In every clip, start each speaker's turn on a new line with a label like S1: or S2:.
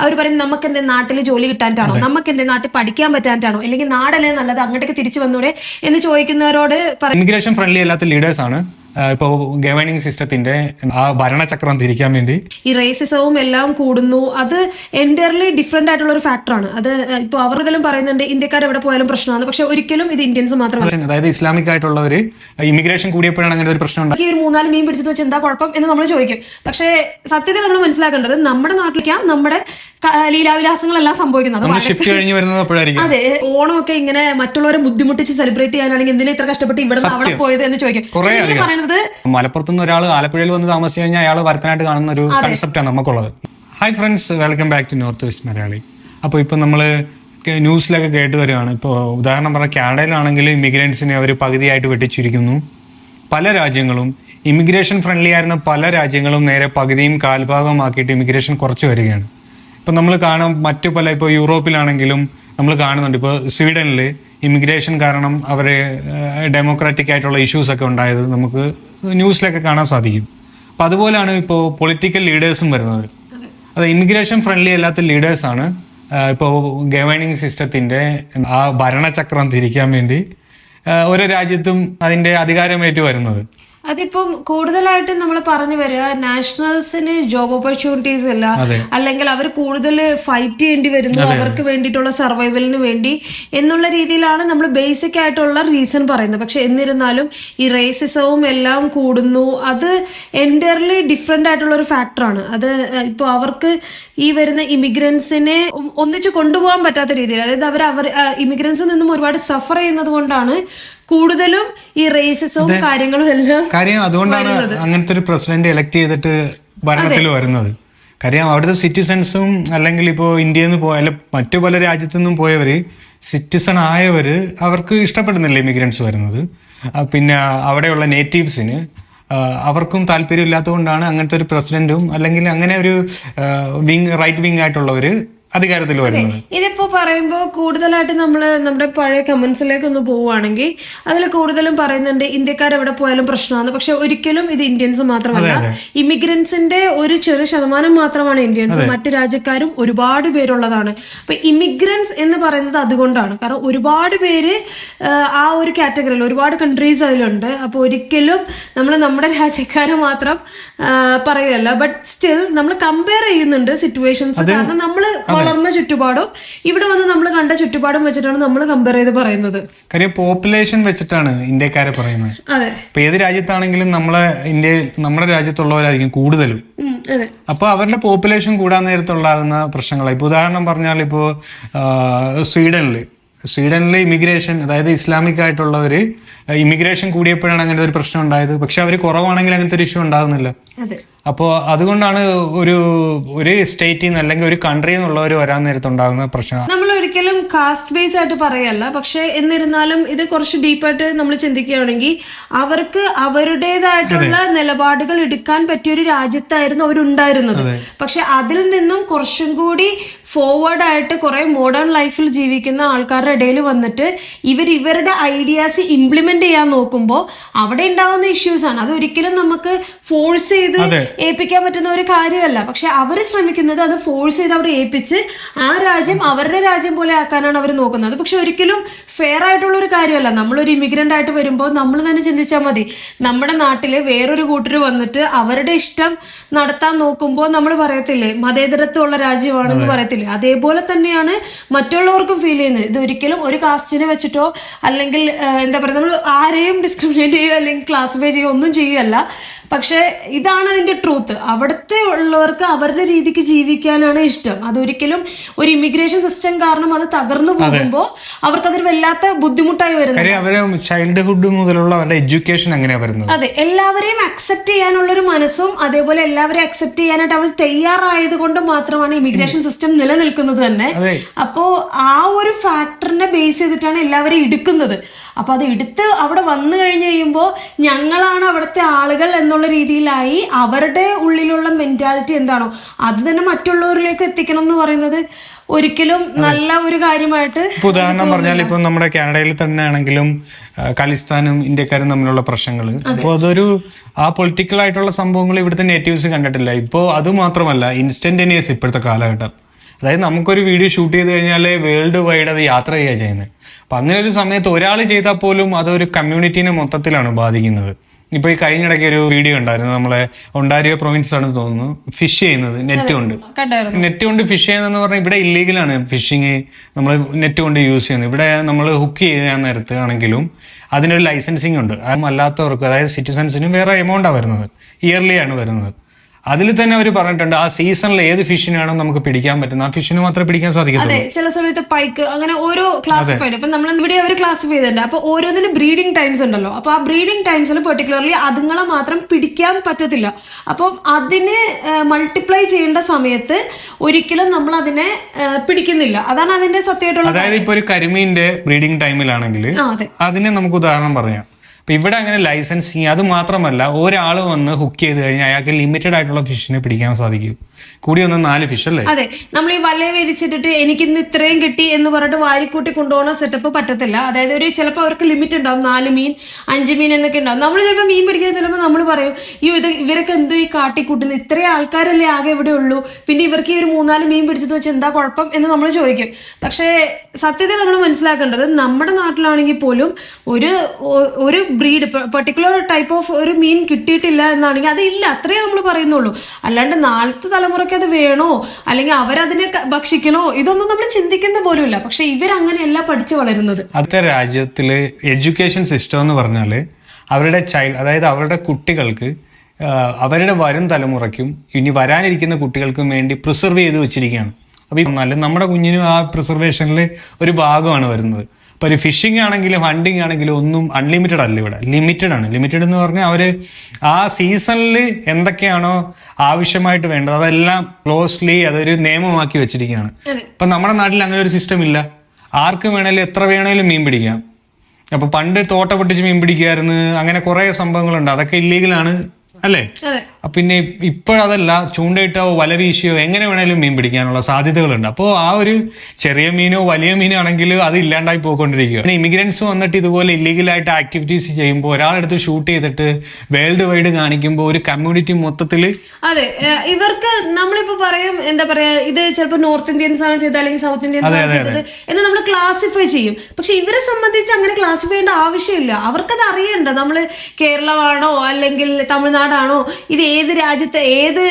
S1: അവർ പറയും നമുക്ക് എന്തേ നാട്ടിൽ ജോലി കിട്ടാനാണോ നമുക്ക് എന്തേ നാട്ടിൽ പഠിക്കാൻ പറ്റാനാണോ അല്ലെങ്കിൽ നാടല്ലേ നല്ലത് അങ്ങോട്ടേക്ക് തിരിച്ചു വന്നൂടെ? എന്ന് ചോദിക്കുന്നവരോട്
S2: ഇമിഗ്രേഷൻ ഫ്രണ്ട്ലി അല്ലാത്ത ലീഡേഴ്സ് ആണ്. ഇപ്പോൾ ഗവേണിംഗ് സിസ്റ്റത്തിന്റെ ആ ഭരണചക്രം തിരിക്കാൻ വേണ്ടി.
S1: ഈ റേസിസവും എല്ലാം കൂടുന്നു. അത് എന്റയർലി ഡിഫറെന്റ് ആയിട്ടുള്ള ഒരു ഫാക്ടറാണ് അത് ഇപ്പോൾ അവർ ഇതിലും പറയുന്നുണ്ട് ഇന്ത്യക്കാർ എവിടെ പോയാലും പ്രശ്നമാണ്. പക്ഷെ ഒരിക്കലും ഇത് ഇന്ത്യൻസ് മാത്രമല്ല.
S2: അതായത് ഇസ്ലാമിക് ആയിട്ടുള്ള ഒരു ഇമിഗ്രേഷൻ കൂടിയപ്പോഴാണ് അങ്ങനെ ഒരു പ്രശ്നം ഉണ്ട്
S1: ഈ ഒരു മൂന്നാൽ മീൻ പിടിച്ചത് വെച്ച് എന്താ കുഴപ്പം എന്ന് നമ്മൾ ചോദിക്കും. പക്ഷേ സത്യത്തിൽ നമ്മൾ മനസ്സിലാക്കേണ്ടത് നമ്മുടെ നാട്ടിലേക്കാ നമ്മുടെ ലീലാവിലാസങ്ങളെല്ലാം സംഭവിക്കുന്നത്. അത് ഓണമൊക്കെ ഇങ്ങനെ മറ്റുള്ളവരെ ബുദ്ധിമുട്ടിച്ച് സെലിബ്രേറ്റ് ചെയ്യാനാണെങ്കിൽ എന്തിനാ ഇത്ര കഷ്ടപ്പെട്ട് ഇവിടെ അവിടെ പോയത് എന്ന് ചോദിക്കും. പറയുന്നത്
S2: മലപ്പുറത്ത് നിന്ന് ഒരാൾ ആലപ്പുഴയിൽ വന്ന് താമസിച്ചു കഴിഞ്ഞാൽ അയാൾ വരത്തനായിട്ട് കാണുന്ന ഒരു കൺസെപ്റ്റ് ആണ് നമുക്കുള്ളത് hi friends welcome back to north west Malayali അപ്പോൾ ഇപ്പം നമ്മൾ ന്യൂസിലൊക്കെ കേട്ട് വരികയാണ്. ഇപ്പോൾ ഉദാഹരണം പറഞ്ഞാൽ കാനഡയിലാണെങ്കിൽ ഇമിഗ്രൻസിനെ അവർ പകുതിയായിട്ട് വെട്ടിച്ചിരിക്കുന്നു. പല രാജ്യങ്ങളും ഇമിഗ്രേഷൻ ഫ്രണ്ട്ലി ആയിരുന്ന പല രാജ്യങ്ങളും നേരെ പകുതിയും കാൽഭാഗമാക്കിയിട്ട് ഇമിഗ്രേഷൻ കുറച്ച് വരികയാണ്. ഇപ്പം നമ്മൾ കാണാം മറ്റു പല ഇപ്പോൾ യൂറോപ്പിലാണെങ്കിലും നമ്മൾ കാണുന്നുണ്ട്. ഇപ്പോൾ സ്വീഡനിൽ ഇമിഗ്രേഷൻ കാരണം അവർ ഡെമോക്രാറ്റിക് ആയിട്ടുള്ള ഇഷ്യൂസ് ഒക്കെ ഉണ്ടായത് നമുക്ക് ന്യൂസിലൊക്കെ കാണാൻ സാധിക്കും. അപ്പം അതുപോലെയാണ് ഇപ്പോൾ പൊളിറ്റിക്കൽ ലീഡേഴ്സും വരുന്നത്. അത്. ഇമിഗ്രേഷൻ ഫ്രണ്ട്ലി അല്ലാത്ത ലീഡേഴ്സാണ് ഇപ്പോൾ ഗവേണിംഗ് സിസ്റ്റത്തിന്റെ ആ ഭരണചക്രം തിരിക്കാൻ വേണ്ടി ഓരോ രാജ്യത്തും അതിന്റെ അധികാരമേറ്റ് വരുന്നത്.
S1: അതിപ്പം കൂടുതലായിട്ടും നമ്മൾ പറഞ്ഞു വരിക നാഷണൽസിന് ജോബ് ഓപ്പർച്യൂണിറ്റീസ് ഇല്ല. അല്ലെങ്കിൽ അവർ കൂടുതൽ ഫൈറ്റ് ചെയ്യേണ്ടി വരുന്നു അവർക്ക് വേണ്ടിയിട്ടുള്ള സർവൈവലിന് വേണ്ടി എന്നുള്ള രീതിയിലാണ് നമ്മൾ ബേസിക് ആയിട്ടുള്ള റീസൺ പറയുന്നത്. പക്ഷെ എന്നിരുന്നാലും ഈ റേസിസവും എല്ലാം കൂടുന്നു. അത് എന്റയർലി ഡിഫറെന്റ് ആയിട്ടുള്ള ഒരു ഫാക്ടറാണ് അത് ഇപ്പോൾ അവർക്ക് ഈ വരുന്ന ഇമിഗ്രൻസിനെ ഒന്നിച്ച് കൊണ്ടുപോകാൻ പറ്റാത്ത രീതിയിൽ അതായത് അവർ അവർ ഇമിഗ്രൻസിൽ നിന്നും ഒരുപാട് സഫർ ചെയ്യുന്നത് കൊണ്ടാണ് കൂടുതലും ഈ റേസസും കാര്യങ്ങളും എല്ലാം
S2: കാര്യം അതുകൊണ്ടാണ് അങ്ങനത്തെ ഒരു പ്രസിഡന്റ് എലക്ട് ചെയ്തിട്ട് ഭരണത്തിൽ വരുന്നത്. കാര്യം അവിടുത്തെ സിറ്റിസൺസും അല്ലെങ്കിൽ ഇപ്പോൾ ഇന്ത്യയിൽ നിന്ന് പോയ മറ്റു പല രാജ്യത്തു നിന്നും പോയവര് സിറ്റിസൺ ആയവര് അവർക്ക് ഇഷ്ടപ്പെടുന്നില്ല ഇമിഗ്രൻസ് വരുന്നത്. പിന്നെ അവിടെയുള്ള നേറ്റീവ്സിന് അവർക്കും താല്പര്യം ഇല്ലാത്തതുകൊണ്ടാണ് അങ്ങനത്തെ ഒരു പ്രസിഡന്റും അല്ലെങ്കിൽ അങ്ങനെ ഒരു വിങ് റൈറ്റ് വിങ് ആയിട്ടുള്ളവര് അധികാരത്തിൽ വരുന്നത്.
S1: ഇതിപ്പോ പറയുമ്പോൾ കൂടുതലായിട്ട് നമ്മൾ നമ്മുടെ പഴയ കമന്റ്സിലേക്ക് ഒന്ന് പോവുകയാണെങ്കിൽ അതിൽ കൂടുതലും പറയുന്നുണ്ട് ഇന്ത്യക്കാർ എവിടെ പോയാലും പ്രശ്നമാണ്. പക്ഷെ ഒരിക്കലും ഇത് ഇന്ത്യൻസ് മാത്രമല്ല. ഇമിഗ്രൻസിന്റെ ഒരു ചെറിയ ശതമാനം മാത്രമാണ് ഇന്ത്യൻസ്. മറ്റു രാജ്യക്കാരും ഒരുപാട് പേരുള്ളതാണ്. അപ്പൊ ഇമിഗ്രൻസ് എന്ന് പറയുന്നത് അതുകൊണ്ടാണ്. കാരണം ഒരുപാട് പേര് ആ, ഒരു കാറ്റഗറിയിൽ ഒരുപാട് കൺട്രീസ് അതിലുണ്ട്. അപ്പൊ ഒരിക്കലും നമ്മൾ നമ്മുടെ രാജ്യക്കാരെ മാത്രം പറയുകയല്ല. ബട്ട് സ്റ്റിൽ നമ്മൾ കമ്പയർ ചെയ്യുന്നുണ്ട് സിറ്റുവേഷൻസ് കാരണം നമ്മൾ വളർന്ന ചുറ്റുപാടും ഇവിടെ വന്ന് നമ്മൾ കണ്ട ചുറ്റുപാടും വെച്ചിട്ടാണ് നമ്മൾ കമ്പയർ ചെയ്ത് പറയുന്നത്.
S2: കാര്യം പോപ്പുലേഷൻ വെച്ചിട്ടാണ് ഇന്ത്യക്കാരെ പറയുന്നത്.
S1: അതെ.
S2: ഇപ്പൊ ഏത് രാജ്യത്താണെങ്കിലും നമ്മളെ ഇന്ത്യ നമ്മുടെ രാജ്യത്തുള്ളവരായിരിക്കും കൂടുതലും. അപ്പോൾ അവരുടെ പോപ്പുലേഷൻ കൂടാൻ നേരത്തുണ്ടാകുന്ന പ്രശ്നങ്ങൾ ഇപ്പോൾ ഉദാഹരണം പറഞ്ഞാൽ ഇപ്പോ സ്വീഡനിൽ സ്വീഡനിലെ ഇമിഗ്രേഷൻ അതായത് ഇസ്ലാമിക് ആയിട്ടുള്ളവർ ഇമിഗ്രേഷൻ കൂടിയപ്പോഴാണ് അങ്ങനത്തെ ഒരു പ്രശ്നം ഉണ്ടായത്. പക്ഷെ അവർ കുറവാണെങ്കിൽ അങ്ങനത്തെ ഒരു ഇഷ്യൂ ഉണ്ടാകുന്നില്ല. അപ്പോൾ അതുകൊണ്ടാണ് ഒരു ഒരു സ്റ്റേറ്റിൽ നിന്ന് അല്ലെങ്കിൽ ഒരു കൺട്രിയിൽ നിന്നുള്ളവർ വരാൻ നേരത്തുണ്ടാകുന്ന പ്രശ്നം.
S1: നമ്മൾ ഒരിക്കലും കാസ്റ്റ് ബേസ് ആയിട്ട് പറയല്ല. പക്ഷെ എന്നിരുന്നാലും ഇത് കുറച്ച് ഡീപ്പായിട്ട് നമ്മൾ ചിന്തിക്കുകയാണെങ്കിൽ അവർക്ക് അവരുടേതായിട്ടുള്ള നിലപാടുകൾ എടുക്കാൻ പറ്റിയ ഒരു രാജ്യത്തായിരുന്നു അവരുണ്ടായിരുന്നത്. പക്ഷെ അതിൽ നിന്നും കുറച്ചും കൂടി ഫോർവേഡ് ആയിട്ട് കുറെ മോഡേൺ ലൈഫിൽ ജീവിക്കുന്ന ആൾക്കാരുടെ ഇടയിൽ വന്നിട്ട് ഇവർ ഇവരുടെ ഐഡിയാസ് ഇംപ്ലിമെന്റ് ചെയ്യാൻ നോക്കുമ്പോൾ അവിടെ ഉണ്ടാവുന്ന ഇഷ്യൂസ് ആണ്. അത് ഒരിക്കലും നമുക്ക് ഫോഴ്സ് ചെയ്ത്. ഏൽപ്പിക്കാൻ പറ്റുന്ന ഒരു കാര്യമല്ല. പക്ഷെ അവർ ശ്രമിക്കുന്നത് അത് ഫോഴ്സ് ചെയ്ത് അവിടെ ഏൽപ്പിച്ച് ആ രാജ്യം അവരുടെ രാജ്യം പോലെ ആക്കാനാണ് അവർ നോക്കുന്നത്. പക്ഷെ ഒരിക്കലും ഫെയർ ആയിട്ടുള്ള ഒരു കാര്യമല്ല. നമ്മളൊരു ഇമിഗ്രന്റ് ആയിട്ട് വരുമ്പോൾ നമ്മൾ തന്നെ ചിന്തിച്ചാൽ മതി. നമ്മുടെ നാട്ടിൽ വേറൊരു കൂട്ടർ വന്നിട്ട് അവരുടെ ഇഷ്ടം നടത്താൻ നോക്കുമ്പോൾ നമ്മൾ പറയത്തില്ലേ മതേതരത്വമുള്ള രാജ്യമാണെന്ന് പറയത്തില്ലേ? അതേപോലെ തന്നെയാണ് മറ്റുള്ളവർക്കും ഫീൽ ചെയ്യുന്നത്. ഇത് ഒരിക്കലും ഒരു കാസ്റ്റിനെ വെച്ചിട്ടോ അല്ലെങ്കിൽ എന്താ പറയുക നമ്മൾ ആരെയും ഡിസ്ക്രിമിനേറ്റ് ചെയ്യുക അല്ലെങ്കിൽ ക്ലാസിഫൈ ചെയ്യുക ഒന്നും ചെയ്യുകയല്ല. പക്ഷെ ഇതാണ് അതിന്റെ ട്രൂത്ത് അവിടുത്തെ ഉള്ളവർക്ക് അവരുടെ രീതിക്ക് ജീവിക്കാനാണ് ഇഷ്ടം. അതൊരിക്കലും ഒരു ഇമിഗ്രേഷൻ സിസ്റ്റം കാരണം അത് തകർന്നു പോകുമ്പോൾ അവർക്കതൊരു വല്ലാത്ത ബുദ്ധിമുട്ടായി വരുന്നത്
S2: അവരെ ചൈൽഡ്ഹുഡ് മുതലുള്ള അവരുടെ എഡ്യൂക്കേഷൻ അങ്ങനെയാണ് വരുന്നത്?
S1: അതെ എല്ലാവരെയും അക്സെപ്റ്റ് ചെയ്യാനുള്ള ഒരു മനസ്സും അതേപോലെ എല്ലാവരെയും അക്സെപ്റ്റ് ചെയ്യാനായിട്ട് അവർ തയ്യാറായത് കൊണ്ട് മാത്രമാണ് ഇമിഗ്രേഷൻ സിസ്റ്റം നിലനിൽക്കുന്നത് തന്നെ. അപ്പോ ആ ഒരു ഫാക്ടറിനെ ബേസ് ചെയ്തിട്ടാണ് എല്ലാവരെയും എടുക്കുന്നത്. അപ്പൊ അത് എടുത്ത് അവിടെ വന്നു കഴിഞ്ഞ് കഴിയുമ്പോൾ ഞങ്ങളാണ് അവിടുത്തെ ആളുകൾ എന്നുള്ള എന്നുള്ള രീതിയിലായി അവരുടെ ഉള്ളിലുള്ള മെന്റാലിറ്റി എന്താണോ അത് തന്നെ മറ്റുള്ളവരിലേക്ക് എത്തിക്കണം എന്ന് പറയുന്നത് ഒരിക്കലും നല്ല ഒരു കാര്യമായിട്ട്
S2: ഇപ്പൊ ഉദാഹരണം പറഞ്ഞാൽ ഇപ്പൊ നമ്മുടെ കാനഡയിൽ തന്നെ ആണെങ്കിലും ഖലിസ്ഥാനും ഇന്ത്യക്കാരും തമ്മിലുള്ള പ്രശ്നങ്ങൾ അപ്പോൾ അതൊരു ആ പൊളിറ്റിക്കൽ ആയിട്ടുള്ള സംഭവങ്ങൾ ഇവിടുത്തെ നേറ്റീവ്സ് കണ്ടിട്ടില്ല. ഇപ്പോൾ അത് മാത്രമല്ല ഇൻസ്റ്റന്റേനിയസ് ഇപ്പോഴത്തെ കാലഘട്ടം. അതായത് നമുക്കൊരു വീഡിയോ ഷൂട്ട് ചെയ്ത് കഴിഞ്ഞാൽ വേൾഡ് വൈഡ് അത് യാത്ര ചെയ്യുക ചെയ്യുന്നത്. അപ്പൊ അങ്ങനെ ഒരു സമയത്ത് ഒരാൾ ചെയ്താൽ പോലും അതൊരു കമ്മ്യൂണിറ്റീനെ മൊത്തത്തിലാണ് ബാധിക്കുന്നത്. ഇപ്പൊ ഈ കഴിഞ്ഞിടയ്ക്ക് ഒരു വീഡിയോ ഉണ്ടായിരുന്നു. നമ്മളെ ഒണ്ടാരിയോ പ്രൊവിൻസ് ആണെന്ന് തോന്നുന്നു. ഫിഷ് ചെയ്യുന്നത്. നെറ്റ് കൊണ്ട്. നെറ്റ് കൊണ്ട് ഫിഷ് ചെയ്യുന്നതെന്ന് പറഞ്ഞാൽ ഇവിടെ ഇല്ലീഗലാണ് ഫിഷിങ് നമ്മൾ നെറ്റ് കൊണ്ട് യൂസ് ചെയ്യുന്നത്. ഇവിടെ നമ്മൾ ഹുക്ക് ചെയ്യാൻ നേരത്ത് ആണെങ്കിലും അതിനൊരു ലൈസൻസിങ് ഉണ്ട്. അതും അല്ലാത്തവർക്ക് അതായത് സിറ്റിസൺസിനും വേറെ എമൗണ്ടാണ് വരുന്നത്. ഇയർലി ആണ് വരുന്നത്. അതിൽ തന്നെ അവർ പറഞ്ഞിട്ടുണ്ട് ആ സീസണിൽ ഏത് ഫിഷിനാണോ നമുക്ക് പിടിക്കാൻ പറ്റുന്നത് ആ ഫിഷിന് മാത്രമേ പിടിക്കാൻ സാധിക്കത്തുള്ളൂ.
S1: അതെ ചില സമയത്ത് പൈക്ക് അങ്ങനെ ഓരോ ക്ലാസിഫൈഡ് ഇപ്പൊ നമ്മൾ ഇവിടെ അവർ ക്ലാസിഫൈ ചെയ്തിട്ടുണ്ട്. അപ്പൊ ഓരോന്നിനും ബ്രീഡിംഗ് ടൈംസ് ഉണ്ടല്ലോ. അപ്പൊ ആ ബ്രീഡിംഗ് ടൈംസിൽ പെർട്ടിക്കുലർലി അതുങ്ങളെ മാത്രം പിടിക്കാൻ പറ്റത്തില്ല. അപ്പം അതിന് മൾട്ടിപ്ലൈ ചെയ്യേണ്ട സമയത്ത് ഒരിക്കലും നമ്മൾ അതിനെ പിടിക്കുന്നില്ല. അതാണ് അതിന്റെ സത്യമായിട്ടുള്ള
S2: അതായത് ഇപ്പൊ ഒരു കരിമീന്റെ ബ്രീഡിംഗ് ടൈമിലാണെങ്കിൽ
S1: അതെ.
S2: അതിനെ നമുക്ക് ഉദാഹരണം പറയാം. അപ്പൊ ഇവിടെ അങ്ങനെ ലൈസൻസിങ് അത് മാത്രമല്ല ഒരാൾ വന്ന് ഹുക്ക് ചെയ്ത് കഴിഞ്ഞാൽ അയാൾക്ക് ലിമിറ്റഡ് ആയിട്ടുള്ള ഫിഷിനെ പിടിക്കാൻ സാധിക്കും. കൂടി ഒന്ന് നാല് ഫിഷ് അല്ലേ?
S1: അതെ നമ്മൾ ഈ വലയെ വിരിച്ചിട്ടിട്ട് എനിക്ക് ഇന്ന് ഇത്രയും കിട്ടി എന്ന് പറഞ്ഞിട്ട് വാരിക്കൂട്ടി കൊണ്ടുപോകുന്ന സെറ്റപ്പ് പറ്റത്തില്ല. അതായത് ഒരു ചിലപ്പോൾ അവർക്ക് ലിമിറ്റ് ഉണ്ടാവും നാല് മീൻ അഞ്ച് മീൻ എന്നൊക്കെ ഉണ്ടാവും. നമ്മൾ ചിലപ്പോൾ മീൻ പിടിക്കാൻ ചിലപ്പോൾ നമ്മൾ പറയും ഈ ഇത് ഇവരൊക്കെ എന്തോ ഈ കാട്ടിക്കൂട്ടുന്നത് ഇത്രയും ആൾക്കാരല്ലേ ആകെ ഇവിടെ ഉള്ളൂ. പിന്നെ ഇവർക്ക് ഈ ഒരു മൂന്നാൽ മീൻ പിടിച്ചത് വെച്ച് എന്താ കുഴപ്പം? എന്ന് നമ്മൾ ചോദിക്കും. പക്ഷേ സത്യത്തിൽ നമ്മൾ മനസ്സിലാക്കേണ്ടത് നമ്മുടെ നാട്ടിലാണെങ്കിൽ പോലും ഒരു ഒരു ബ്രീഡ് പെർട്ടിക്കുലർ ടൈപ്പ് ഓഫ് ഒരു മീൻ കിട്ടിയിട്ടില്ല എന്നാണെങ്കിൽ അതില്ല. അത്രേ നമ്മൾ പറയുന്നുള്ളൂ. അല്ലാണ്ട് നാളത്തെ തലമുറയ്ക്ക് അത് വേണോ? അല്ലെങ്കിൽ അവരതിനെ ഭക്ഷിക്കണോ? ഇതൊന്നും നമ്മൾ ചിന്തിക്കുന്ന പോലുമില്ല. പക്ഷെ ഇവരങ്ങനെയല്ല പഠിച്ചു വളരുന്നത്.
S2: അടുത്ത രാജ്യത്തിൽ എഡ്യൂക്കേഷൻ സിസ്റ്റം എന്ന് പറഞ്ഞാൽ അവരുടെ ചൈൽഡ് അതായത് അവരുടെ കുട്ടികൾക്ക് അവരുടെ വരും തലമുറയ്ക്കും ഇനി വരാനിരിക്കുന്ന കുട്ടികൾക്കും വേണ്ടി പ്രിസർവ് ചെയ്ത് വെച്ചിരിക്കുകയാണ്. അപ്പോൾ ഈ നമ്മുടെ കുഞ്ഞിനും ആ പ്രിസർവേഷനിൽ ഒരു ഭാഗമാണ് വരുന്നത്. ഇപ്പോൾ ഒരു ഫിഷിംഗ് ആണെങ്കിലും ഹണ്ടിങ് ആണെങ്കിലും ഒന്നും അൺലിമിറ്റഡ് അല്ല ഇവിടെ. ലിമിറ്റഡ് ആണ്. ലിമിറ്റഡ് എന്ന് പറഞ്ഞാൽ അവർ ആ സീസണിൽ എന്തൊക്കെയാണോ ആവശ്യമായിട്ട് വേണ്ടത് അതെല്ലാം ക്ലോസ്ലി അതൊരു നിയമമാക്കി വെച്ചിരിക്കുകയാണ്. ഇപ്പം നമ്മുടെ നാട്ടിൽ അങ്ങനെ ഒരു സിസ്റ്റം ഇല്ല. ആർക്ക് വേണേലും എത്ര വേണേലും മീൻ പിടിക്കാം. അപ്പോൾ പണ്ട് തോട്ട പൊട്ടിച്ച് മീൻ പിടിക്കുമായിരുന്നു അങ്ങനെ കുറെ സംഭവങ്ങളുണ്ട്. അതൊക്കെ ഇല്ലീഗലാണ് അല്ലേ? പിന്നെ ഇപ്പോഴതല്ല ചൂണ്ടയിട്ടോ വല വീശിയോ എങ്ങനെ വേണേലും മീൻ പിടിക്കാനുള്ള സാധ്യതകളുണ്ട്. അപ്പോൾ ആ ഒരു ചെറിയ മീനോ വലിയ മീനോ ആണെങ്കിൽ അത് ഇല്ലാണ്ടായി പോയിക്കൊണ്ടിരിക്കുക. പിന്നെ ഇമിഗ്രൻസ് വന്നിട്ട് ഇതുപോലെ ഇല്ലീഗലായിട്ട് ആക്ടിവിറ്റീസ് ചെയ്യുമ്പോൾ ഒരാളെടുത്ത് ഷൂട്ട് ചെയ്തിട്ട് വേൾഡ് വൈഡ് കാണിക്കുമ്പോൾ ഒരു കമ്മ്യൂണിറ്റി മൊത്തത്തിൽ
S1: അതെ. ഇവർക്ക് നമ്മളിപ്പോ പറയും എന്താ പറയാ ഇത് ചിലപ്പോൾ നോർത്ത് ഇന്ത്യൻസ് ആണ് ചെയ്തത് അല്ലെങ്കിൽ സൗത്ത് ഇന്ത്യൻസ് ആണ് ചെയ്തത് എന്ന് നമ്മൾ ക്ലാസിഫൈ ചെയ്യും. പക്ഷെ ഇവരെ സംബന്ധിച്ച് അങ്ങനെ ക്ലാസിഫൈ ചെയ്യേണ്ട ആവശ്യമില്ല. അവർക്കത് അറിയണ്ട. നമ്മൾ കേരളമാണോ അല്ലെങ്കിൽ തമിഴ്നാടാണോ ഇത് ഏത് രാജ്യത്തെ ഏത്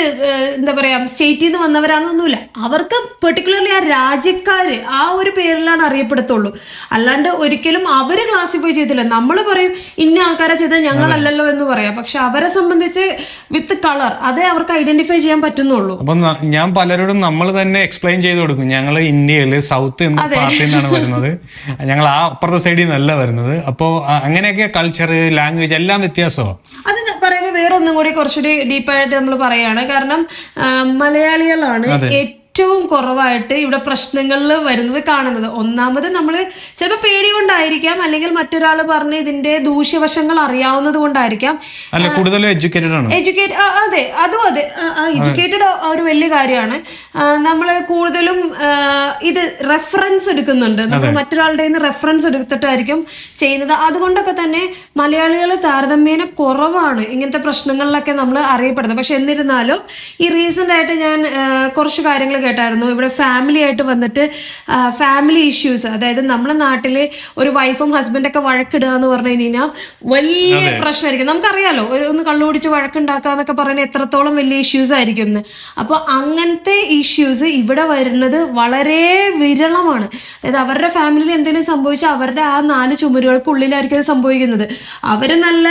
S1: എന്താ പറയാ സ്റ്റേറ്റിൽ നിന്ന് വന്നവരാണെന്നൊന്നുമില്ല അവർക്ക് പെർട്ടിക്കുലർലി ആ രാജ്യക്കാര് ആ ഒരു പേരിലാണ് അറിയപ്പെടുത്തുള്ളൂ. അല്ലാണ്ട് ഒരിക്കലും അവർ ക്ലാസിഫൈ ചെയ്തില്ല നമ്മൾ പറയും ഇന്ന ആൾക്കാരെ ചെയ്താൽ ഞങ്ങളല്ലല്ലോ എന്ന് പറയാം. പക്ഷെ അവരെ സംബന്ധിച്ച് വിത്ത് കളർ അതേ അവർക്ക് ഐഡന്റിഫൈ ചെയ്യാൻ പറ്റുന്നുള്ളൂ.
S2: അപ്പൊ ഞാൻ പലരോടും നമ്മൾ തന്നെ എക്സ്പ്ലെയിൻ ചെയ്ത് കൊടുക്കും. ഞങ്ങൾ ഇന്ത്യയിൽ സൗത്ത് എന്ന പാർട്ടിയിൽ നിന്നാണ് വരുന്നത്. ഞങ്ങൾ ആ അപ്പുറത്തെ സൈഡിൽ നിന്നല്ല വരുന്നത്. അപ്പോൾ അങ്ങനെയൊക്കെ കൾച്ചർ ലാംഗ്വേജ് എല്ലാം വ്യത്യാസമാണ്
S1: വേറെ ഒന്നും കൂടി കുറച്ചുകൂടി ഡീപ്പായിട്ട് നമ്മൾ പറയാണ്. കാരണം മലയാളികളാണ് ഏറ്റവും കുറവായിട്ട് ഇവിടെ പ്രശ്നങ്ങളിൽ വരുന്നത് കാണുന്നത്. ഒന്നാമത് നമ്മൾ ചിലപ്പോൾ പേടി കൊണ്ടായിരിക്കാം അല്ലെങ്കിൽ മറ്റൊരാൾ പറഞ്ഞ് ഇതിന്റെ ദൂഷ്യവശങ്ങൾ അറിയാവുന്നത് കൊണ്ടായിരിക്കാം.
S2: കൂടുതലും എഡ്യൂക്കേറ്റഡ് ആണ്.
S1: എഡ്യൂക്കേറ്റ് അതെ അതും അതെ. എഡ്യൂക്കേറ്റഡ് ഒരു വലിയ കാര്യമാണ്. നമ്മൾ കൂടുതലും ഇത് റെഫറൻസ് എടുക്കുന്നുണ്ട്. നമ്മൾ മറ്റൊരാളുടെ റെഫറൻസ് എടുത്തിട്ടായിരിക്കും ചെയ്യുന്നത്. അതുകൊണ്ടൊക്കെ തന്നെ മലയാളികൾ താരതമ്യേന കുറവാണ് ഇങ്ങനത്തെ പ്രശ്നങ്ങളിലൊക്കെ നമ്മൾ അറിയപ്പെടുന്നത്. പക്ഷെ എന്നിരുന്നാലും ഈ റീസെന്റ് ആയിട്ട് ഞാൻ കുറച്ച് കാര്യങ്ങൾ കേട്ടായിരുന്നു. ഇവിടെ ഫാമിലി ആയിട്ട് വന്നിട്ട് ഫാമിലി ഇഷ്യൂസ് അതായത് നമ്മുടെ നാട്ടിൽ ഒരു വൈഫും ഹസ്ബൻഡൊക്കെ വഴക്കിടുക എന്ന് പറഞ്ഞു കഴിഞ്ഞാൽ വലിയ പ്രശ്നമായിരിക്കും. നമുക്കറിയാലോ ഒരു ഒന്ന് കള്ളു കുടിച്ച് വഴക്കുണ്ടാക്കാന്നൊക്കെ പറയുന്നത് എത്രത്തോളം വലിയ ഇഷ്യൂസ് ആയിരിക്കും എന്ന്. അപ്പോൾ അങ്ങനത്തെ ഇഷ്യൂസ് ഇവിടെ വരുന്നത് വളരെ വിരളമാണ്. അതായത് അവരുടെ ഫാമിലിയിൽ എന്തെങ്കിലും സംഭവിച്ചാൽ അവരുടെ ആ നാല് ചുമരുകൾക്കുള്ളിലായിരിക്കും അത് സംഭവിക്കുന്നത്. അവർ നല്ല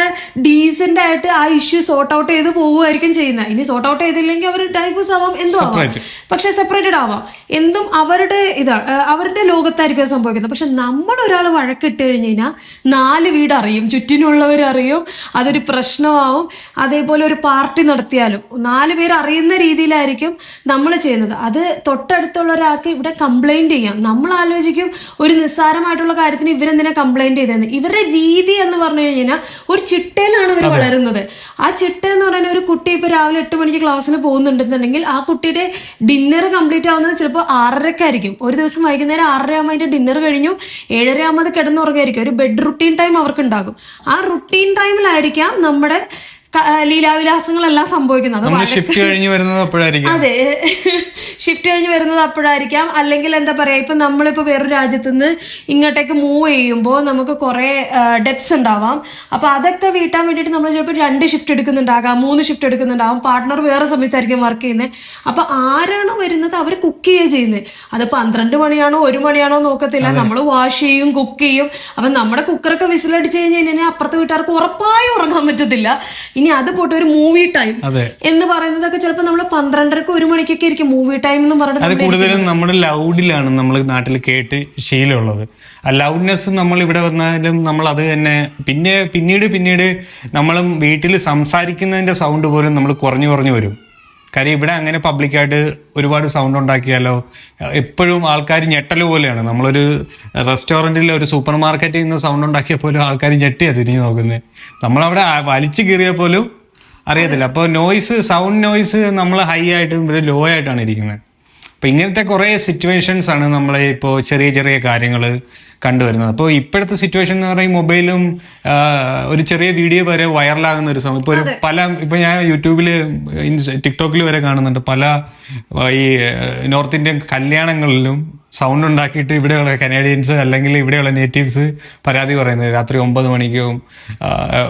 S1: ഡീസെന്റ് ആയിട്ട് ആ ഇഷ്യൂ സോർട്ട് ഔട്ട് ചെയ്ത് പോവുമായിരിക്കും ചെയ്യുന്നത്. ഇനി സോർട്ട് ഔട്ട് ചെയ്തില്ലെങ്കിൽ അവർ ഡൈവേഴ്സ് ആവാം എന്തോ ആവാം. പക്ഷെ സെപ്പറേറ്റഡ് ആവാം. എന്തും അവരുടെ ഇതാണ്. അവരുടെ ലോകത്തായിരിക്കും അത് സംഭവിക്കുന്നത്. പക്ഷെ നമ്മൾ ഒരാൾ വഴക്കിട്ട് കഴിഞ്ഞ് കഴിഞ്ഞാൽ നാല് വീട് അറിയും ചുറ്റിനുള്ളവർ അറിയും അതൊരു പ്രശ്നമാവും. അതേപോലെ ഒരു പാർട്ടി നടത്തിയാലും. നാല് പേര് അറിയുന്ന രീതിയിലായിരിക്കും നമ്മൾ ചെയ്യുന്നത്. അത് തൊട്ടടുത്തുള്ള ഒരാൾക്ക് ഇവിടെ കംപ്ലൈന്റ് ചെയ്യാം. നമ്മൾ ആലോചിക്കും ഒരു നിസ്സാരമായിട്ടുള്ള കാര്യത്തിന് ഇവരെന്തിനാ കംപ്ലൈന്റ് ചെയ്തതെന്ന്. ഇവരുടെ രീതി എന്ന് പറഞ്ഞു കഴിഞ്ഞാൽ ഒരു ചിട്ടയിലാണ് ഇവർ വളരുന്നത്. ആ ചിട്ട എന്ന് പറഞ്ഞാൽ ഒരു കുട്ടി ഇപ്പോൾ രാവിലെ എട്ട് മണിക്ക് ക്ലാസ്സിന് പോകുന്നുണ്ടെന്നുണ്ടെങ്കിൽ ആ കുട്ടിയുടെ ഡിന്നർ കംപ്ലീറ്റ് ആവുന്നത് ചിലപ്പോൾ ആറരക്കായിരിക്കും ഒരു ദിവസം വൈകുന്നേരം ആറര ആകുമ്പോൾ അതിന്റെ ഡിന്നർ കഴിഞ്ഞു. ഏഴര ആകുമ്പോൾ അത് കിടന്നുറങ്ങായിരിക്കും ഒരു ബെഡ് റുട്ടീൻ ടൈം അവർക്ക് ഉണ്ടാകും. ആ റുട്ടീൻ ടൈമിലായിരിക്കാം നമ്മുടെ ലീലാവിലാസങ്ങളെല്ലാം സംഭവിക്കുന്നത്
S2: ഷിഫ്റ്റ് കഴിഞ്ഞ് വരുന്നത് അപ്പോഴായിരിക്കും.
S1: അതെ. ഷിഫ്റ്റ് കഴിഞ്ഞ് വരുന്നത് അപ്പോഴായിരിക്കാം. അല്ലെങ്കിൽ എന്താ പറയാ ഇപ്പൊ നമ്മളിപ്പോ വേറൊരു രാജ്യത്ത് നിന്ന് ഇങ്ങോട്ടേക്ക് മൂവ് ചെയ്യുമ്പോൾ നമുക്ക് കുറെ ഡെപ്സ് ഉണ്ടാവാം. അപ്പൊ അതൊക്കെ വീട്ടാൻ വേണ്ടിയിട്ട് നമ്മൾ ചിലപ്പോൾ രണ്ട് ഷിഫ്റ്റ് എടുക്കുന്നുണ്ടാകാം മൂന്ന് ഷിഫ്റ്റ് എടുക്കുന്നുണ്ടാവും പാർട്ണർ വേറെ സമയത്തായിരിക്കും വർക്ക് ചെയ്യുന്നത് അപ്പൊ ആരാണോ വരുന്നത് അവർ കുക്ക് ചെയ്യുക ചെയ്യുന്നത് അത് പന്ത്രണ്ട് മണിയാണോ ഒരു മണിയാണോ നോക്കത്തില്ല. നമ്മൾ വാഷ് ചെയ്യും കുക്ക് ചെയ്യും. അപ്പൊ നമ്മുടെ കുക്കറൊക്കെ വിസിലടിച്ച് കഴിഞ്ഞ് കഴിഞ്ഞാൽ അപ്പുറത്തെ വീട്ടുകാർക്ക് ഉറപ്പായും ഉറങ്ങാൻ പറ്റത്തില്ല. ഇനി അത് പോട്ട് ഒരു മൂവി ടൈം എന്ന് പറയുന്നതൊക്കെ ചിലപ്പോൾ നമ്മൾ പന്ത്രണ്ടരക്ക് ഒരു മണിക്കൊക്കെ ആയിരിക്കും മൂവി ടൈം എന്ന് പറഞ്ഞിട്ട്
S2: കൂടുതലും നമ്മുടെ ലൗഡിലാണ് നമ്മൾ നാട്ടിൽ കേട്ട് ശീലമുള്ളത്. ആ ലൗഡ്നെസ് നമ്മൾ ഇവിടെ വന്നാലും നമ്മൾ അത് തന്നെ പിന്നെ പിന്നീട് പിന്നീട് നമ്മളും വീട്ടിൽ സംസാരിക്കുന്നതിന്റെ സൗണ്ട് പോലും നമ്മൾ കുറഞ്ഞു കുറഞ്ഞു വരും. കാര്യം ഇവിടെ അങ്ങനെ പബ്ലിക്കായിട്ട് ഒരുപാട് സൗണ്ട് ഉണ്ടാക്കിയാലോ? എപ്പോഴും ആൾക്കാർ ഞെട്ടൽ പോലെയാണ്. നമ്മളൊരു റെസ്റ്റോറന്റിൽ ഒരു സൂപ്പർ മാർക്കറ്റിൽ നിന്ന് സൗണ്ട് ഉണ്ടാക്കിയ പോലും ആൾക്കാർ ഞെട്ടിയാണ് തിരിഞ്ഞു നോക്കുന്നത് നമ്മളവിടെ വലിച്ചു കീറിയാൽ പോലും അറിയത്തില്ല. അപ്പോൾ നോയ്സ് സൗണ്ട് നോയ്സ് നമ്മൾ ഹൈ ആയിട്ടും ഇവിടെ ലോ ആയിട്ടാണ് ഇരിക്കുന്നത് അപ്പോൾ ഇങ്ങനത്തെ കുറേ സിറ്റുവേഷൻസ് ആണ് നമ്മൾ ഇപ്പോൾ ചെറിയ ചെറിയ കാര്യങ്ങൾ കണ്ടുവരുന്നത്. അപ്പോൾ ഇപ്പോഴത്തെ സിറ്റുവേഷൻ എന്ന് പറയുമ്പോൾ മൊബൈലും ഒരു ചെറിയ വീഡിയോ വരെ വൈറലാകുന്ന ഒരു സമയം. ഇപ്പോൾ ഒരു പല ഇപ്പോൾ ഞാൻ യൂട്യൂബിൽ ടിക്ടോക്കിൽ വരെ കാണുന്നുണ്ട് പല ഈ നോർത്ത് ഇന്ത്യൻ കല്യാണങ്ങളിലും സൗണ്ട് ഉണ്ടാക്കിയിട്ട് ഇവിടെയുള്ള കനേഡിയൻസ് അല്ലെങ്കിൽ ഇവിടെയുള്ള നേറ്റീവ്സ് പരാതി പറയുന്നത് രാത്രി ഒമ്പത് മണിക്കും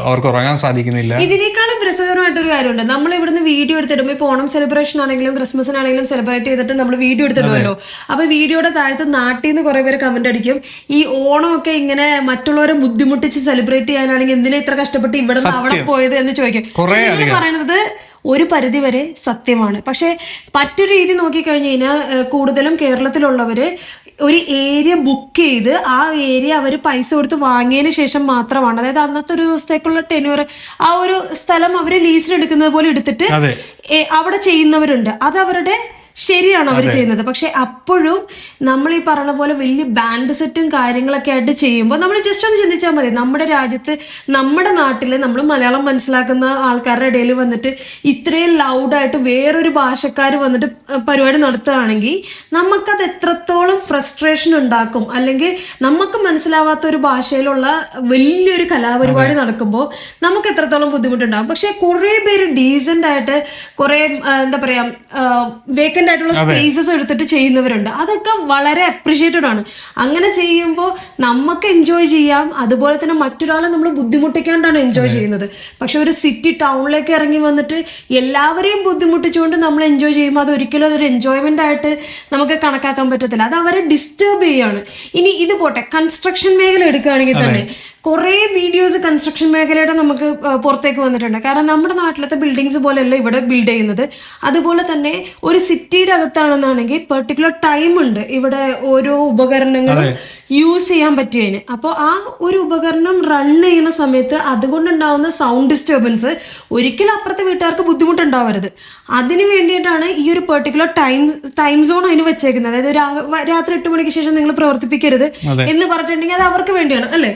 S2: അവർക്ക് ഉറങ്ങാൻ സാധിക്കുന്നില്ല.
S1: ഇതിനേക്കാളും രസകരമായിട്ടൊരു കാര്യമുണ്ട്. നമ്മൾ ഇവിടുന്ന് വീഡിയോ എടുത്തിടുമ്പോൾ ഇപ്പോൾ ഓണം സെലിബ്രേഷൻ ആണെങ്കിലും ക്രിസ്മസിനാണെങ്കിലും സെലിബ്രേറ്റ് ചെയ്തിട്ട് നമ്മൾ വീഡിയോ എടുത്തിടുമല്ലോ. അപ്പൊ വീഡിയോയുടെ താഴത്ത് നാട്ടിൽ നിന്ന് കുറെ പേര് കമന്റ് അടിക്കും. ഈ ഓണമൊക്കെ ഇങ്ങനെ മറ്റുള്ളവരെ ബുദ്ധിമുട്ടിച്ച് സെലിബ്രേറ്റ് ചെയ്യാനാണെങ്കിൽ എന്തിനാ ഇത്ര കഷ്ടപ്പെട്ട് ഇവിടെ നിന്ന് അവിടെ പോയത് എന്ന് ചോദിക്കും. പറയുന്നത് ഒരു പരിധിവരെ സത്യമാണ്. പക്ഷേ മറ്റൊരു രീതി നോക്കിക്കഴിഞ്ഞ് കഴിഞ്ഞാൽ കൂടുതലും കേരളത്തിലുള്ളവര് ഒരു ഏരിയ ബുക്ക് ചെയ്ത് ആ ഏരിയ അവർ പൈസ കൊടുത്ത് വാങ്ങിയതിന് ശേഷം മാത്രമാണ്. അതായത് അന്നത്തെ ഒരു ദിവസത്തേക്കുള്ള ടെന്യൂർ ആ ഒരു സ്ഥലം അവർ ലീസിനെടുക്കുന്നത് പോലെ എടുത്തിട്ട് അവിടെ ചെയ്യുന്നവരുണ്ട്. അത് അവരുടെ ശരിയാണ് അവർ ചെയ്യുന്നത്. പക്ഷെ അപ്പോഴും നമ്മൾ ഈ പറഞ്ഞ പോലെ വലിയ ബാൻഡ് സെറ്റും കാര്യങ്ങളൊക്കെ ആയിട്ട് ചെയ്യുമ്പോൾ നമ്മൾ ജസ്റ്റ് ഒന്ന് ചിന്തിച്ചാൽ മതി. നമ്മുടെ രാജ്യത്ത് നമ്മുടെ നാട്ടിൽ നമ്മൾ മലയാളം മനസ്സിലാക്കുന്ന ആൾക്കാരുടെ ഇടയിൽ വന്നിട്ട് ഇത്രയും ലൗഡായിട്ട് വേറൊരു ഭാഷക്കാർ വന്നിട്ട് പരിപാടി നടത്തുകയാണെങ്കിൽ നമുക്കത് എത്രത്തോളം ഫ്രസ്ട്രേഷൻ ഉണ്ടാക്കും അല്ലെങ്കിൽ നമുക്ക് മനസ്സിലാവാത്ത ഒരു ഭാഷയിലുള്ള വലിയൊരു കലാപരിപാടി നടക്കുമ്പോൾ നമുക്ക് എത്രത്തോളം ബുദ്ധിമുട്ടുണ്ടാകും പക്ഷെ കുറേ പേര് ഡീസന്റ് ആയിട്ട് കുറേ എന്താ പറയാ വേക്കന്റ് ആയിട്ടുള്ള സ്പേസസ് എടുത്തിട്ട് ചെയ്യുന്നവരുണ്ട്. അതൊക്കെ വളരെ അപ്രിഷിയേറ്റഡ് ആണ്. അങ്ങനെ ചെയ്യുമ്പോൾ നമുക്ക് എൻജോയ് ചെയ്യാം. അതുപോലെ തന്നെ മറ്റൊരാളെ നമ്മൾ ബുദ്ധിമുട്ടിക്കാണ്ടാണ് എൻജോയ് ചെയ്യുന്നത്. പക്ഷെ ഒരു സിറ്റി ടൗണിലേക്ക് ഇറങ്ങി വന്നിട്ട് എല്ലാവരെയും ബുദ്ധിമുട്ടിച്ചുകൊണ്ട് നമ്മൾ എൻജോയ് ചെയ്യുമ്പോൾ അത് ഒരിക്കലും അതൊരു എൻജോയ്മെന്റ് ആയിട്ട് നമുക്ക് കണക്കാക്കാൻ പറ്റത്തില്ല. അത് അവരെ ഡിസ്റ്റർബ് ചെയ്യാണ്. ഇനി ഇത് പോട്ടെ. കൺസ്ട്രക്ഷൻ മേഖല എടുക്കുകയാണെങ്കിൽ തന്നെ കുറേ വീഡിയോസ് കൺസ്ട്രക്ഷൻ മേഖലയുടെ നമുക്ക് പുറത്തേക്ക് വന്നിട്ടുണ്ട്. കാരണം നമ്മുടെ നാട്ടിലത്തെ ബിൽഡിങ്സ് പോലെയല്ല ഇവിടെ ബിൽഡ് ചെയ്യുന്നത്. അതുപോലെ തന്നെ ഒരു സിറ്റിയുടെ അകത്താണെന്നാണെങ്കിൽ പെർട്ടിക്കുലർ ടൈം ഉണ്ട് ഇവിടെ ഓരോ ഉപകരണങ്ങളും യൂസ് ചെയ്യാൻ പറ്റിയതിന്. അപ്പോൾ ആ ഒരു ഉപകരണം റൺ ചെയ്യുന്ന സമയത്ത് അതുകൊണ്ടുണ്ടാവുന്ന സൗണ്ട് ഡിസ്റ്റർബൻസ് ഒരിക്കലും അപ്പുറത്തെ വീട്ടുകാർക്ക് ബുദ്ധിമുട്ടുണ്ടാവരുത്. അതിന് വേണ്ടിയിട്ടാണ് ഈ ഒരു പെർട്ടിക്കുലർ ടൈം ടൈം സോൺ അതിന് വെച്ചേക്കുന്നത്. അതായത് രാത്രി എട്ട് മണിക്ക് ശേഷം നിങ്ങൾ പ്രവർത്തിപ്പിക്കരുത് എന്ന് പറഞ്ഞിട്ടുണ്ടെങ്കിൽ അത് അവർക്ക് വേണ്ടിയാണ് അല്ലേ?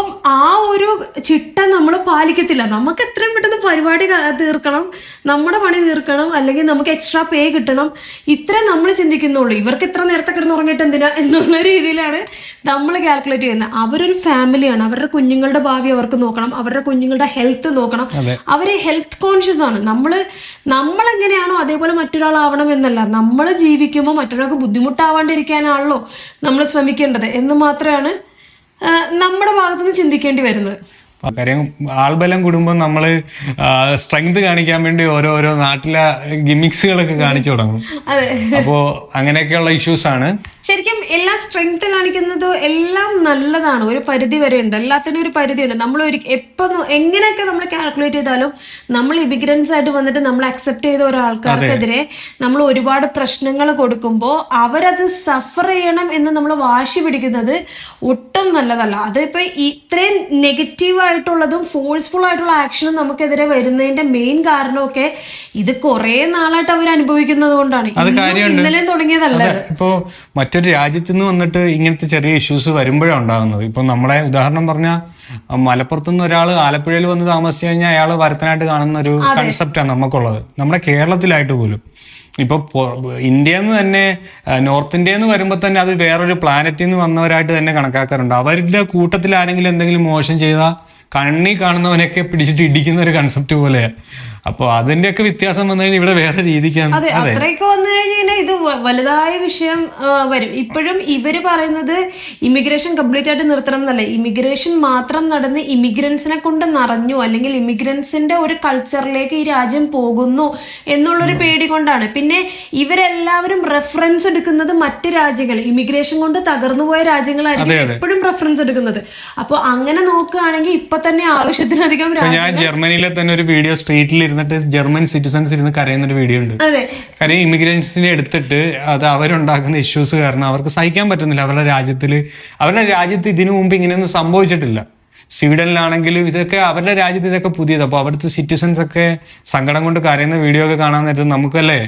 S1: അപ്പം ആ ഒരു ചിട്ട നമ്മൾ പാലിക്കത്തില്ല. നമുക്ക് എത്രയും പെട്ടെന്ന് പരിപാടി തീർക്കണം നമ്മുടെ പണി തീർക്കണം അല്ലെങ്കിൽ നമുക്ക് എക്സ്ട്രാ പേ കിട്ടണം. ഇത്രേ നമ്മൾ ചിന്തിക്കുന്നുള്ളൂ. ഇവർക്ക് ഇത്ര നേരത്തെ കിടന്ന് ഉറങ്ങിയിട്ട് എന്തിനാ എന്നുള്ള രീതിയിലാണ് നമ്മൾ കാൽക്കുലേറ്റ് ചെയ്യുന്നത്. അവരൊരു ഫാമിലിയാണ് അവരുടെ കുഞ്ഞുങ്ങളുടെ ഭാവി അവർക്ക് നോക്കണം. അവരുടെ കുഞ്ഞുങ്ങളുടെ ഹെൽത്ത് നോക്കണം. അവർ ഹെൽത്ത് കോൺഷ്യസ് ആണ്. നമ്മൾ നമ്മൾ എങ്ങനെയാണോ അതേപോലെ മറ്റൊരാളാവണം എന്നല്ല. നമ്മൾ ജീവിക്കുമ്പോൾ മറ്റൊരാൾക്ക് ബുദ്ധിമുട്ടാവാണ്ടിരിക്കാനാണല്ലോ നമ്മൾ ശ്രമിക്കേണ്ടത്. എന്ന് മാത്രമാണ് നമ്മുടെ ഭാഗത്തുനിന്ന് ചിന്തിക്കേണ്ടി വരുന്നത്.
S2: കാര്യം ആൾബലം കൂടുമ്പോൾ നമ്മൾ സ്ട്രെങ്ത് കാണിക്കാൻ വേണ്ടി ഓരോരോ നാട്ടിലെ ഗിമിക്സുകളൊക്കെ കാണിച്ചു തുടങ്ങും. അപ്പോ അങ്ങനെയൊക്കെയുള്ള ഇഷ്യൂസ് ആണ്.
S1: ശരിക്കും എല്ലാ സ്ട്രെങ്ത് കാണിക്കുന്നത് എല്ലാം നല്ലതാണ്. ഒരു പരിധി വരെ ഉണ്ട്. എല്ലാത്തിനും ഒരു പരിധി ഉണ്ട്. നമ്മൾ ഒരു എപ്പോ എങ്ങനെയൊക്കെ നമ്മൾ കാൽക്കുലേറ്റ് ചെയ്താലും നമ്മൾ ഇമിഗ്രൻസ് ആയിട്ട് വന്നിട്ട് നമ്മൾ അക്സെപ്റ്റ് ചെയ്ത ഒരാൾക്കാർക്കെതിരെ നമ്മൾ ഒരുപാട് പ്രശ്നങ്ങൾ കൊടുക്കുമ്പോൾ അവരത് സഫർ ചെയ്യണം എന്ന് നമ്മൾ വാശി പിടിക്കുന്നത് ഒട്ടും നല്ലതല്ല. അതിപ്പോ ഇത്രയും നെഗറ്റീവ് ആയിട്ടുള്ളതും ഫോഴ്സ്ഫുൾ ആയിട്ടുള്ള ആക്ഷനും നമുക്കെതിരെ വരുന്നതിന്റെ മെയിൻ കാരണമൊക്കെ ഇത് കുറെ നാളായിട്ട് അവർ അനുഭവിക്കുന്നത് കൊണ്ടാണ്. ഇന്നലെയും തുടങ്ങിയതല്ല.
S2: ഇപ്പോ മറ്റൊരു രാജ്യത്ത് നിന്ന് വന്നിട്ട് ഇങ്ങനത്തെ ചെറിയ ഇഷ്യൂസ് വരുമ്പോഴാണ് ഉണ്ടാകുന്നത്. ഇപ്പൊ നമ്മളെ ഉദാഹരണം പറഞ്ഞാൽ മലപ്പുറത്തുനിന്ന് ഒരാൾ ആലപ്പുഴയിൽ വന്ന് താമസിച്ചു കഴിഞ്ഞാൽ അയാൾ വരത്തനായിട്ട് കാണുന്ന ഒരു കൺസെപ്റ്റാണ് നമുക്കുള്ളത്. നമ്മുടെ കേരളത്തിലായിട്ട് പോലും. ഇപ്പൊ ഇന്ത്യ എന്ന് തന്നെ നോർത്ത് ഇന്ത്യ എന്ന് വരുമ്പോൾ തന്നെ അത് വേറൊരു പ്ലാനറ്റിൽ നിന്ന് വന്നവരായിട്ട് തന്നെ കണക്കാക്കാറുണ്ട്. അവരുടെ കൂട്ടത്തിൽ ആരെങ്കിലും എന്തെങ്കിലും മോശം ചെയ്താൽ കണ്ണി കാണുന്നവനൊക്കെ പിടിച്ചിട്ട് ഇടിക്കുന്ന ഒരു കൺസെപ്റ്റ് പോലെയാണ് അപ്പോൾ അതിന്റെയൊക്കെ വ്യത്യാസം വന്നു കഴിഞ്ഞാൽ ഇവിടെ വേറെ രീതിക്കാണ്.
S1: അതെ അത്രയൊക്കെ വന്നു കഴിഞ്ഞാൽ ഇത് വലുതായ വിഷയം വരും. ഇപ്പോഴും ഇവർ പറയുന്നത് ഇമിഗ്രേഷൻ കംപ്ലീറ്റ് ആയിട്ട് നിർത്തണം എന്നല്ല. ഇമിഗ്രേഷൻ മാത്രം നടന്ന് ഇമിഗ്രൻസിനെ കൊണ്ട് നിറഞ്ഞു അല്ലെങ്കിൽ ഇമിഗ്രൻസിന്റെ ഒരു കൾച്ചറിലേക്ക് ഈ രാജ്യം പോകുന്നു എന്നുള്ളൊരു പേടി കൊണ്ടാണ്. പിന്നെ ഇവരെല്ലാവരും റെഫറൻസ് എടുക്കുന്നത് മറ്റ് രാജ്യങ്ങൾ ഇമിഗ്രേഷൻ കൊണ്ട് തകർന്നു പോയ രാജ്യങ്ങളായിരിക്കും എപ്പോഴും റെഫറൻസ് എടുക്കുന്നത്. അപ്പോൾ അങ്ങനെ നോക്കുകയാണെങ്കിൽ ഇപ്പൊ തന്നെ ആവശ്യത്തിലധികം
S2: ഞാൻ ജർമ്മനിയിലെ തന്നെ ഒരു വീഡിയോ സ്ട്രീറ്റിൽ ഇരുന്നിട്ട് ജർമ്മൻ സിറ്റിസൺസ് ഇരുന്ന് കരയുന്ന ഒരു വീഡിയോ ഉണ്ട് കാര്യം ഇമിഗ്രൻസിനെ എടുത്തിട്ട് അത് അവരുണ്ടാക്കുന്ന ഇഷ്യൂസ് കാരണം അവർക്ക് സഹിക്കാൻ പറ്റുന്നില്ല. അവരുടെ രാജ്യത്തിൽ അവരുടെ രാജ്യത്ത് ഇതിനു മുമ്പ് ഇങ്ങനെയൊന്നും സംഭവിച്ചിട്ടില്ല. സ്വീഡനിലാണെങ്കിലും ഇതൊക്കെ അവരുടെ രാജ്യത്ത് ഇതൊക്കെ പുതിയത്. അപ്പോൾ അവിടുത്തെ സിറ്റിസൺസ് ഒക്കെ സങ്കടം കൊണ്ട് കരയുന്ന വീഡിയോ ഒക്കെ കാണാൻ നേരത്ത് നമുക്കല്ലേ.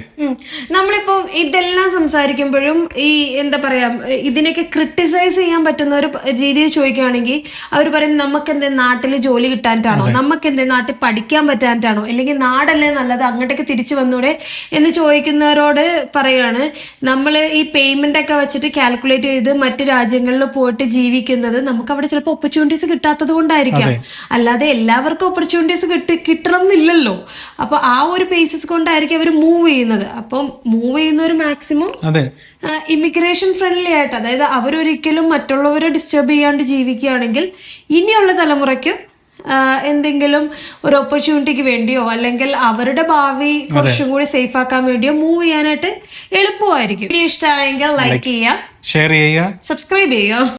S1: നമ്മളിപ്പോ ഇതെല്ലാം സംസാരിക്കുമ്പോഴും ഈ എന്താ പറയാ ഇതിനൊക്കെ ക്രിട്ടിസൈസ് ചെയ്യാൻ പറ്റുന്ന ഒരു രീതിയിൽ ചോദിക്കുകയാണെങ്കിൽ അവർ പറയും നമുക്ക് എന്തേ നാട്ടിൽ ജോലി കിട്ടാനിട്ടാണോ നമുക്ക് എന്തേ നാട്ടിൽ പഠിക്കാൻ പറ്റാനിട്ടാണോ അല്ലെങ്കിൽ നാടല്ലേ നല്ലത് അങ്ങോട്ടേക്ക് തിരിച്ചു വന്നൂടെ? എന്ന് ചോദിക്കുന്നവരോട് പറയാണ് നമ്മൾ ഈ പേയ്മെന്റ് ഒക്കെ വെച്ചിട്ട് കാൽക്കുലേറ്റ് ചെയ്ത് മറ്റു രാജ്യങ്ങളിൽ പോയിട്ട് ജീവിക്കുന്നത് നമുക്ക് അവിടെ ചിലപ്പോൾ ഓപ്പർച്യൂണിറ്റീസ് കിട്ടാത്തത് കൊണ്ടായിരിക്കാം അല്ലാതെ എല്ലാവർക്കും ഓപ്പർച്യൂണിറ്റീസ് കിട്ടി കിട്ടണം എന്നില്ലല്ലോ അപ്പൊ ആ ഒരു ബേസിസ് കൊണ്ടായിരിക്കും അവർ മൂവ് ചെയ്യുന്നത്. അപ്പം മൂവ് ചെയ്യുന്നവർ മാക്സിമം ഇമിഗ്രേഷൻ ഫ്രണ്ട്ലി ആയിട്ട് അതായത് അവരൊരിക്കലും മറ്റുള്ളവരെ ഡിസ്റ്റർബ് ചെയ്യാണ്ട് ജീവിക്കുകയാണെങ്കിൽ ഇനിയുള്ള തലമുറയ്ക്കും എന്തെങ്കിലും ഒരു ഓപ്പർച്യൂണിറ്റിക്ക് വേണ്ടിയോ അല്ലെങ്കിൽ അവരുടെ ഭാവി കുറച്ചും കൂടി സേഫ് ആക്കാൻ വേണ്ടിയോ മൂവ് ചെയ്യാനായിട്ട് എളുപ്പമായിരിക്കും. വീഡിയോ ഇഷ്ടമായെങ്കിൽ ലൈക്ക് ചെയ്യാം
S2: ഷെയർ ചെയ്യുക.
S1: സബ്സ്ക്രൈബ് ചെയ്യുക.